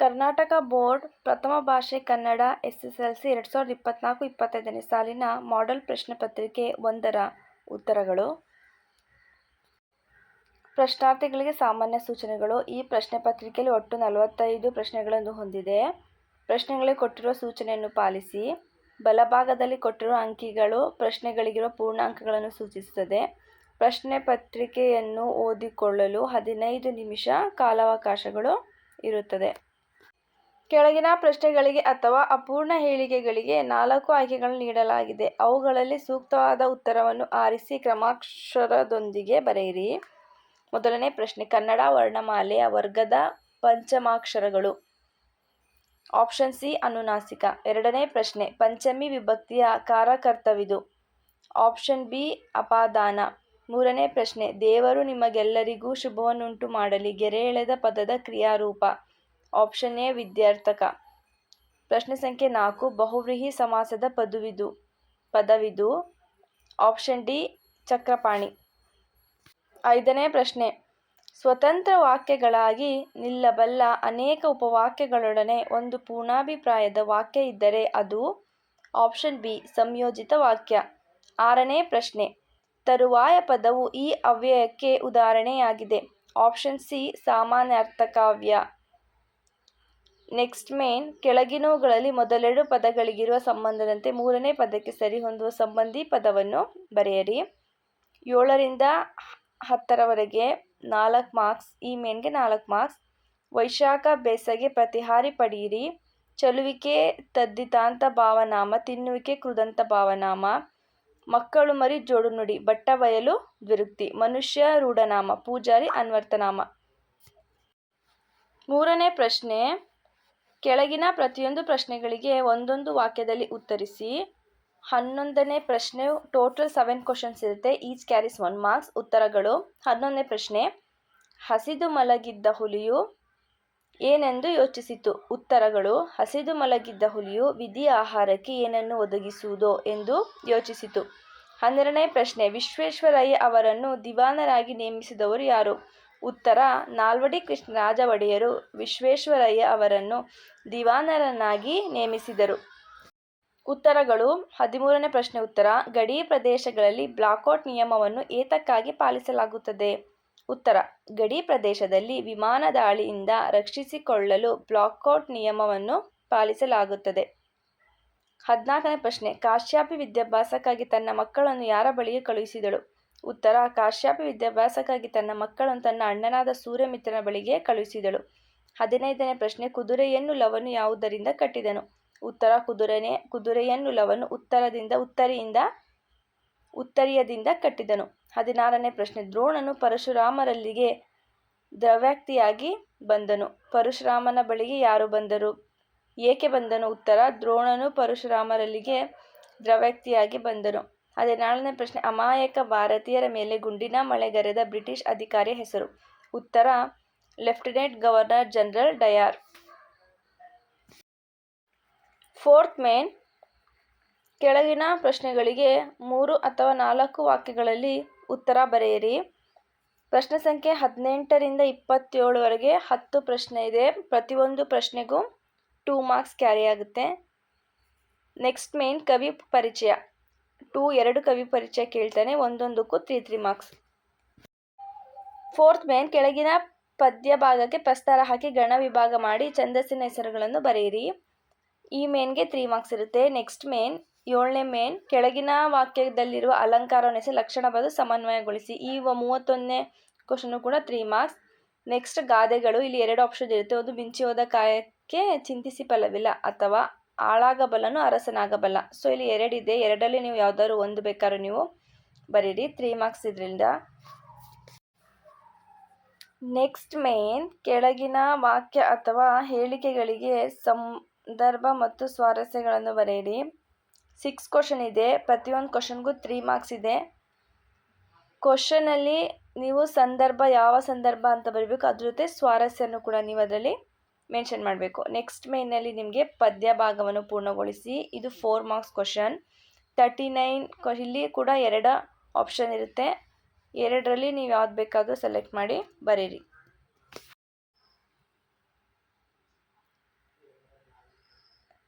Karnataka board ಪ್ರಥಮ ಭಾಷೆ Kannada S S L C ಎರಡು ಸಾವಿರದ ಇಪ್ಪತ್ತ್ನಾಲ್ಕು ಇಪ್ಪತ್ತೈದನೇ ಸಾಲಿನ ಮಾಡೆಲ್ ಪ್ರಶ್ನೆ ಪತ್ರಿಕೆ ಒಂದರ ಉತ್ತರಗಳು. ಪ್ರಶ್ನಾರ್ಥಿಗಳಿಗೆ ಸಾಮಾನ್ಯ ಸೂಚನೆಗಳು ಈ ಪ್ರಶ್ನೆ ಪತ್ರಿಕೆಯಲ್ಲಿ ಒಟ್ಟು ನಲವತ್ತೈದು ಪ್ರಶ್ನೆಗಳನ್ನು ಹೊಂದಿದೆ. ಪ್ರಶ್ನೆಗಳಿಗೆ ಕೊಟ್ಟಿರುವ ಸೂಚನೆಯನ್ನು ಪಾಲಿಸಿ. ಬಲಭಾಗದಲ್ಲಿ ಕೊಟ್ಟಿರುವ ಅಂಕಿಗಳು ಪ್ರಶ್ನೆಗಳಿಗಿರುವ ಪೂರ್ಣಾಂಕಗಳನ್ನು ಸೂಚಿಸುತ್ತದೆ. ಪ್ರಶ್ನೆ ಪತ್ರಿಕೆಯನ್ನು ಓದಿಕೊಳ್ಳಲು ಹದಿನೈದು ನಿಮಿಷ ಕಾಲಾವಕಾಶಗಳು ಇರುತ್ತದೆ. ಕೆಳಗಿನ ಪ್ರಶ್ನೆಗಳಿಗೆ ಅಥವಾ ಅಪೂರ್ಣ ಹೇಳಿಕೆಗಳಿಗೆ ನಾಲ್ಕು ಆಯ್ಕೆಗಳನ್ನು ನೀಡಲಾಗಿದೆ. ಅವುಗಳಲ್ಲಿ ಸೂಕ್ತವಾದ ಉತ್ತರವನ್ನು ಆರಿಸಿ ಕ್ರಮಾಕ್ಷರದೊಂದಿಗೆ ಬರೆಯಿರಿ. ಮೊದಲನೇ ಪ್ರಶ್ನೆ, ಕನ್ನಡ ವರ್ಣಮಾಲೆಯ ವರ್ಗದ ಪಂಚಮಾಕ್ಷರಗಳು. ಆಪ್ಷನ್ ಸಿ, ಅನುನಾಸಿಕ. ಎರಡನೇ ಪ್ರಶ್ನೆ, ಪಂಚಮಿ ವಿಭಕ್ತಿಯ ಕಾರಕರ್ತವಿದು ಆಪ್ಷನ್ ಬಿ, ಅಪಾದಾನ. ಮೂರನೇ ಪ್ರಶ್ನೆ, ದೇವರು ನಿಮಗೆಲ್ಲರಿಗೂ ಶುಭವನ್ನುಂಟು ಮಾಡಲಿ ಗೆರೆ ಎಳೆದ ಪದದ ಕ್ರಿಯಾರೂಪ. Option A ವಿದ್ಯಾರ್ಥಕ. ಪ್ರಶ್ನೆ ಸಂಖ್ಯೆ ನಾಲ್ಕು, ಬಹುವ್ರೀಹಿ ಸಮಾಸದ ಪದವಿದು ಪದವಿದು, ಆಪ್ಷನ್ ಡಿ, ಚಕ್ರಪಾಣಿ. ಐದನೇ ಪ್ರಶ್ನೆ, ಸ್ವತಂತ್ರ ವಾಕ್ಯಗಳಾಗಿ ನಿಲ್ಲಬಲ್ಲ ಅನೇಕ ಉಪವಾಕ್ಯಗಳೊಡನೆ ಒಂದು ಪೂರ್ಣಾಭಿಪ್ರಾಯದ ವಾಕ್ಯ ಇದ್ದರೆ ಅದು ಆಪ್ಷನ್ ಬಿ, ಸಂಯೋಜಿತ ವಾಕ್ಯ. ಆರನೇ ಪ್ರಶ್ನೆ, ತರುವಾಯ ಪದವು ಈ ಅವ್ಯಯಕ್ಕೆ ಉದಾಹರಣೆಯಾಗಿದೆ. ಆಪ್ಷನ್ ಸಿ, ಸಾಮಾನ್ಯಾರ್ಥಕಾವ್ಯ. ನೆಕ್ಸ್ಟ್ ಮೇನ್, ಕೆಳಗಿನವುಗಳಲ್ಲಿ ಮೊದಲೆರಡು ಪದಗಳಿಗಿರುವ ಸಂಬಂಧದಂತೆ ಮೂರನೇ ಪದಕ್ಕೆ ಸರಿಹೊಂದುವ ಸಂಬಂಧಿ ಪದವನ್ನು ಬರೆಯಿರಿ. ಏಳರಿಂದ ಹತ್ತರವರೆಗೆ ನಾಲ್ಕು ಮಾರ್ಕ್ಸ್, ಈ ಮೇನ್ಗೆ ನಾಲ್ಕು ಮಾರ್ಕ್ಸ್. ವೈಶಾಖ ಬೇಸಗೆ ಪ್ರತಿಹಾರಿ ಪಡೆಯಿರಿ ಚಲುವಿಕೆ ತದ್ದಿತಾಂತ ಭಾವನಾಮ, ತಿನ್ನುವಿಕೆ ಕೃದಂತ ಭಾವನಾಮ. ಮಕ್ಕಳು ಮರಿ ಜೋಡು ನುಡಿ, ಬಟ್ಟ ಬಯಲು ದ್ವಿರುಕ್ತಿ. ಮನುಷ್ಯ ರೂಢನಾಮ, ಪೂಜಾರಿ ಅನ್ವರ್ತನಾಮ ಮೂರನೇ ಪ್ರಶ್ನೆ ಕೆಳಗಿನ ಪ್ರತಿಯೊಂದು ಪ್ರಶ್ನೆಗಳಿಗೆ ಒಂದೊಂದು ವಾಕ್ಯದಲ್ಲಿ ಉತ್ತರಿಸಿ, ಹನ್ನೊಂದನೇ ಪ್ರಶ್ನೆ ಟೋಟಲ್ ಸೆವೆನ್ ಕ್ವಶನ್ಸ್ ಇರುತ್ತೆ ಈಚ್ ಕ್ಯಾರಿಸ್ ಒನ್ ಮಾರ್ಕ್ಸ್ ಉತ್ತರಗಳು, ಹನ್ನೊಂದನೇ ಪ್ರಶ್ನೆ, ಹಸಿದು ಮಲಗಿದ್ದ ಹುಲಿಯು ಏನೆಂದು ಯೋಚಿಸಿತು, ಉತ್ತರಗಳು, ಹಸಿದು ಮಲಗಿದ್ದ ಹುಲಿಯು ವಿಧಿ ಆಹಾರಕ್ಕೆ ಏನನ್ನು ಒದಗಿಸುವುದೋ ಎಂದು ಯೋಚಿಸಿತು. ಹನ್ನೆರಡನೇ ಪ್ರಶ್ನೆ, ವಿಶ್ವೇಶ್ವರಯ್ಯ ಅವರನ್ನು ದಿವಾನರಾಗಿ ನೇಮಿಸಿದವರು ಯಾರು? ಉತ್ತರ, ನಾಲ್ವಡಿ ಕೃಷ್ಣರಾಜ ಒಡೆಯರು ವಿಶ್ವೇಶ್ವರಯ್ಯ ಅವರನ್ನು ದಿವಾನರನ್ನಾಗಿ ನೇಮಿಸಿದರು. ಉತ್ತರಗಳು, ಹದಿಮೂರನೇ ಪ್ರಶ್ನೆ ಉತ್ತರ, ಗಡಿ ಪ್ರದೇಶಗಳಲ್ಲಿ ಬ್ಲಾಕೌಟ್ ನಿಯಮವನ್ನು ಏತಕ್ಕಾಗಿ ಪಾಲಿಸಲಾಗುತ್ತದೆ? ಉತ್ತರ, ಗಡಿ ಪ್ರದೇಶದಲ್ಲಿ ವಿಮಾನ ದಾಳಿಯಿಂದ ರಕ್ಷಿಸಿಕೊಳ್ಳಲು ಬ್ಲಾಕೌಟ್ ನಿಯಮವನ್ನು ಪಾಲಿಸಲಾಗುತ್ತದೆ. ಹದಿನಾಲ್ಕನೇ ಪ್ರಶ್ನೆ, ಕಾಶ್ಯಾಪಿ ವಿದ್ಯಾಭ್ಯಾಸಕ್ಕಾಗಿ ತನ್ನ ಮಕ್ಕಳನ್ನು ಯಾರ ಬಳಿಗೆ ಕಳುಹಿಸಿದಳು? ಉತ್ತರ, ಕಾಶ್ಯಾಪಿ ವಿದ್ಯಾಭ್ಯಾಸಕ್ಕಾಗಿ ತನ್ನ ಮಕ್ಕಳನ್ನು ತನ್ನ ಅಣ್ಣನಾದ ಸೂರ್ಯಮಿತ್ರನ ಬಳಿಗೆ ಕಳುಹಿಸಿದಳು. ಹದಿನೈದನೇ ಪ್ರಶ್ನೆ, ಕುದುರೆಯನ್ನು ಲವನು ಯಾವುದರಿಂದ ಕಟ್ಟಿದನು? ಉತ್ತರ, ಕುದುರೆನೇ, ಕುದುರೆಯನ್ನು ಲವನು ಉತ್ತರದಿಂದ, ಉತ್ತರಿಯಿಂದ, ಉತ್ತರಿಯದಿಂದ ಕಟ್ಟಿದನು. ಹದಿನಾರನೇ ಪ್ರಶ್ನೆ, ದ್ರೋಣನು ಪರಶುರಾಮರಲ್ಲಿಗೆ ದ್ರವ್ಯಕ್ತಿಯಾಗಿ ಬಂದನು. ಪರಶುರಾಮನ ಬಳಿಗೆ ಯಾರು ಬಂದರು? ಏಕೆ ಬಂದನು? ಉತ್ತರ, ದ್ರೋಣನು ಪರಶುರಾಮರಲ್ಲಿಗೆ ದ್ರವ್ಯಕ್ತಿಯಾಗಿ ಬಂದನು. ಹದಿನಾಳನೇ ಪ್ರಶ್ನೆ, ಅಮಾಯಕ ಭಾರತೀಯರ ಮೇಲೆ ಗುಂಡಿನ ಮಳೆಗರೆದ ಬ್ರಿಟಿಷ್ ಅಧಿಕಾರಿ ಹೆಸರು. ಉತ್ತರ, lieutenant governor general Dyer. Fourth main, ಕೆಳಗಿನ ಪ್ರಶ್ನೆಗಳಿಗೆ ಮೂರು ಅಥವಾ ನಾಲ್ಕು ವಾಕ್ಯಗಳಲ್ಲಿ ಉತ್ತರ ಬರೆಯಿರಿ. ಪ್ರಶ್ನೆ ಸಂಖ್ಯೆ ಹದಿನೆಂಟರಿಂದ ಇಪ್ಪತ್ತೇಳುವರೆಗೆ ಹತ್ತು ಪ್ರಶ್ನೆ ಇದೆ. ಪ್ರತಿಯೊಂದು ಪ್ರಶ್ನೆಗೂ ಟೂ ಮಾರ್ಕ್ಸ್ ಕ್ಯಾರಿ ಆಗುತ್ತೆ. ನೆಕ್ಸ್ಟ್ ಮೇನ್ ಕವಿ ಪರಿಚಯ. ಟೂ ಎರಡು ಕವಿ ಪರಿಚಯ ಕೇಳ್ತಾನೆ, ಒಂದೊಂದಕ್ಕೂ three three marks fourth main ಕೆಳಗಿನ ಪದ್ಯ ಭಾಗಕ್ಕೆ ಪ್ರಸ್ತಾರ ಹಾಕಿ ಗಣ ವಿಭಾಗ ಮಾಡಿ ಛಂದಸ್ಸಿನ ಹೆಸರುಗಳನ್ನು ಬರೆಯಿರಿ. ಈ ಮೇನ್ಗೆ ತ್ರೀ ಮಾರ್ಕ್ಸ್ ಇರುತ್ತೆ. ನೆಕ್ಸ್ಟ್ ಮೇನ್ ಏಳನೇ ಮೇನ್ ಕೆಳಗಿನ ವಾಕ್ಯದಲ್ಲಿರುವ ಅಲಂಕಾರವನ್ನು ಹೆಸರು ಲಕ್ಷಣ ಬಂದು ಸಮನ್ವಯಗೊಳಿಸಿ. ಈ ಮೂವತ್ತೊಂದನೇ ಕ್ವಶನು ಕೂಡ ತ್ರೀ ಮಾರ್ಕ್ಸ್ ನೆಕ್ಸ್ಟ್ ಗಾದೆಗಳು, ಇಲ್ಲಿ ಎರಡು ಆಪ್ಷನ್ ಇರುತ್ತೆ. ಒಂದು ಬಿಂಚಿ ಹೋದ ಕಾಯಕ್ಕೆ ಚಿಂತಿಸಿ ಫಲವಿಲ್ಲ, ಅಥವಾ ಆಳಾಗಬಲ್ಲನು ಅರಸನಾಗಬಲ್ಲ. ಸೊ, ಇಲ್ಲಿ ಎರಡಿದೆ ಎರಡಲ್ಲಿ ನೀವು ಯಾವ್ದಾದ್ರು ಒಂದು ಬೇಕಾದ್ರೂ ನೀವು ಬರೀರಿ. ತ್ರೀ ಮಾರ್ಕ್ಸ್ ಇದರಿಂದ. ನೆಕ್ಸ್ಟ್ ಮೇನ್ ಕೆಳಗಿನ ವಾಕ್ಯ ಅಥವಾ ಹೇಳಿಕೆಗಳಿಗೆ ಸಂದರ್ಭ ಮತ್ತು ಸ್ವಾರಸ್ಯಗಳನ್ನು ಬರೆಯಿರಿ. ಸಿಕ್ಸ್ ಕ್ವಶನ್ ಇದೆ. ಪ್ರತಿಯೊಂದು ಕ್ವಶನ್ಗೂ ತ್ರೀ ಮಾರ್ಕ್ಸ್ ಇದೆ. ಕ್ವಶನಲ್ಲಿ ನೀವು ಸಂದರ್ಭ, ಯಾವ ಸಂದರ್ಭ ಅಂತ ಬರೀಬೇಕು. ಅದ್ರ ಜೊತೆ ಸ್ವಾರಸ್ಯನೂ ಕೂಡ ನೀವು ಅದರಲ್ಲಿ ಮೆನ್ಷನ್ ಮಾಡಬೇಕು. ನೆಕ್ಸ್ಟ್ ಮೇನಲ್ಲಿ ನಿಮಗೆ ಪದ್ಯ ಭಾಗವನ್ನು ಪೂರ್ಣಗೊಳಿಸಿ. ಇದು four marks question thirty nine ಇಲ್ಲಿ ಕೂಡ ಎರಡು ಆಪ್ಷನ್ ಇರುತ್ತೆ. ಎರಡರಲ್ಲಿ ನೀವು ಯಾವ್ದು ಬೇಕಾದರೂ ಸೆಲೆಕ್ಟ್ ಮಾಡಿ ಬರೀರಿ.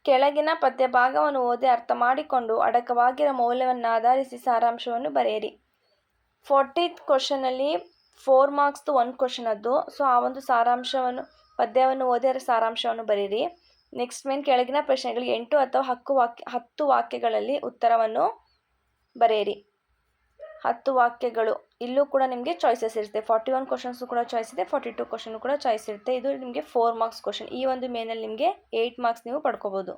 ಕೆಳಗಿನ ಪದ್ಯ ಭಾಗವನ್ನು ಓದಿ ಅರ್ಥ ಮಾಡಿಕೊಂಡು ಅಡಕವಾಗಿರೋ ಮೌಲ್ಯವನ್ನಾಧರಿಸಿ ಸಾರಾಂಶವನ್ನು ಬರೆಯಿರಿ. ಫೋರ್ಟೀತ್ ಕ್ವಶನಲ್ಲಿ ಫೋರ್ ಮಾರ್ಕ್ಸ್ದು ಒಂದು ಕ್ವಶನ್ ಅದು ಸೊ ಆ ಒಂದು ಸಾರಾಂಶವನ್ನು ಪದ್ಯವನ್ನು ಓದಿ ಅದರ ಸಾರಾಂಶವನ್ನು ಬರೀರಿ. ನೆಕ್ಸ್ಟ್ ಮೇನ್ ಕೆಳಗಿನ ಪ್ರಶ್ನೆಗಳಿಗೆ ಎಂಟು ಅಥವಾ ಹಕ್ಕು ವಾಕ್ಯ, ಹತ್ತು ವಾಕ್ಯಗಳಲ್ಲಿ ಉತ್ತರವನ್ನು ಬರೆಯಿರಿ. ಹತ್ತು ವಾಕ್ಯಗಳು, ಇಲ್ಲೂ ಕೂಡ ನಿಮಗೆ ಚಾಯ್ಸಸ್ ಇರುತ್ತೆ. ಫಾರ್ಟಿ ಒನ್ ಕ್ವಶನ್ಸು ಕೂಡ ಚಾಯ್ಸ್ ಇದೆ ಫಾರ್ಟಿ ಟು ಕ್ವಶನ್ ಕೂಡ ಚಾಯ್ಸ್ ಇರುತ್ತೆ. ಇದು ನಿಮಗೆ ಫೋರ್ ಮಾರ್ಕ್ಸ್ ಕ್ವಶನ್ ಈ ಒಂದು ಮೇನಲ್ಲಿ ನಿಮಗೆ ಏಯ್ಟ್ ಮಾರ್ಕ್ಸ್ ನೀವು ಪಡ್ಕೋಬೋದು.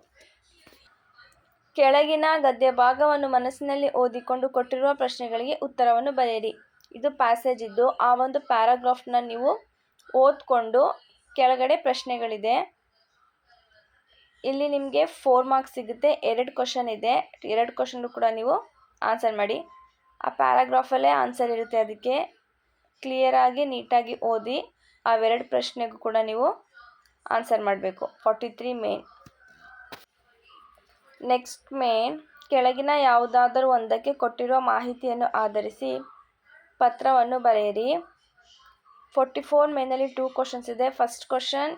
ಕೆಳಗಿನ ಗದ್ಯ ಭಾಗವನ್ನು ಮನಸ್ಸಿನಲ್ಲಿ ಓದಿಕೊಂಡು ಕೊಟ್ಟಿರುವ ಪ್ರಶ್ನೆಗಳಿಗೆ ಉತ್ತರವನ್ನು ಬರೆಯಿರಿ. ಇದು ಪ್ಯಾಸೇಜ್ ಇದ್ದು, ಆ ಒಂದು ಪ್ಯಾರಾಗ್ರಾಫ್ನ ನೀವು ಓದ್ಕೊಂಡು ಕೆಳಗಡೆ ಪ್ರಶ್ನೆಗಳಿದೆ. ಇಲ್ಲಿ ನಿಮಗೆ ಫೋರ್ ಮಾರ್ಕ್ಸ್ ಸಿಗುತ್ತೆ, ಎರಡು ಕ್ವಶನ್ ಇದೆ. ಎರಡು ಕ್ವಶನ್ ಕೂಡ ನೀವು ಆನ್ಸರ್ ಮಾಡಿ. ಆ ಪ್ಯಾರಾಗ್ರಾಫಲ್ಲೇ ಆನ್ಸರ್ ಇರುತ್ತೆ ಅದಕ್ಕೆ. ಕ್ಲಿಯರಾಗಿ ನೀಟಾಗಿ ಓದಿ, ಅವೆರಡು ಪ್ರಶ್ನೆಗೂ ಕೂಡ ನೀವು ಆನ್ಸರ್ ಮಾಡಬೇಕು. Forty three main next main ಕೆಳಗಿನ ಯಾವುದಾದರೂ ಒಂದಕ್ಕೆ ಕೊಟ್ಟಿರುವ ಮಾಹಿತಿಯನ್ನು ಆಧರಿಸಿ ಪತ್ರವನ್ನು ಬರೆಯಿರಿ. ಫೋರ್ಟಿ ಫೋರ್ ಮೇನಲ್ಲಿ ಟೂ ಕ್ವಶನ್ಸ್ ಇದೆ. ಫಸ್ಟ್ ಕ್ವಶನ್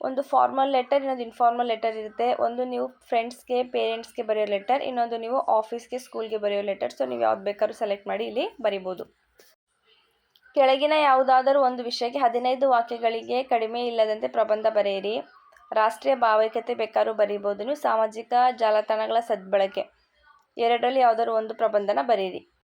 ಒಂದು ಫಾರ್ಮಲ್ ಲೆಟರ್ ಇನ್ನೊಂದು ಇನ್ಫಾರ್ಮಲ್ ಲೆಟರ್ ಇರುತ್ತೆ. ಒಂದು ನೀವು ಫ್ರೆಂಡ್ಸ್ಗೆ ಪೇರೆಂಟ್ಸ್ಗೆ ಬರೆಯೋ ಲೆಟರ್ ಇನ್ನೊಂದು ನೀವು ಆಫೀಸ್ಗೆ ಸ್ಕೂಲ್ಗೆ ಬರೆಯೋ ಲೆಟರ್ ಸೊ ನೀವು ಯಾವ್ದು ಬೇಕಾದ್ರೂ ಸೆಲೆಕ್ಟ್ ಮಾಡಿ ಇಲ್ಲಿ ಬರಿಬೋದು. ಕೆಳಗಿನ ಯಾವುದಾದರೂ ಒಂದು ವಿಷಯಕ್ಕೆ ಹದಿನೈದು ವಾಕ್ಯಗಳಿಗೆ ಕಡಿಮೆ ಇಲ್ಲದಂತೆ ಪ್ರಬಂಧ ಬರೆಯಿರಿ. ರಾಷ್ಟ್ರೀಯ ಭಾವೈಕ್ಯತೆ ಬೇಕಾದ್ರೂ ಬರೀಬೋದು. ನೀವು ಸಾಮಾಜಿಕ ಜಾಲತಾಣಗಳ ಸದ್ಬಳಕೆ. ಎರಡರಲ್ಲಿ ಯಾವುದಾದ್ರು ಒಂದು ಪ್ರಬಂಧನ ಬರೆಯಿರಿ.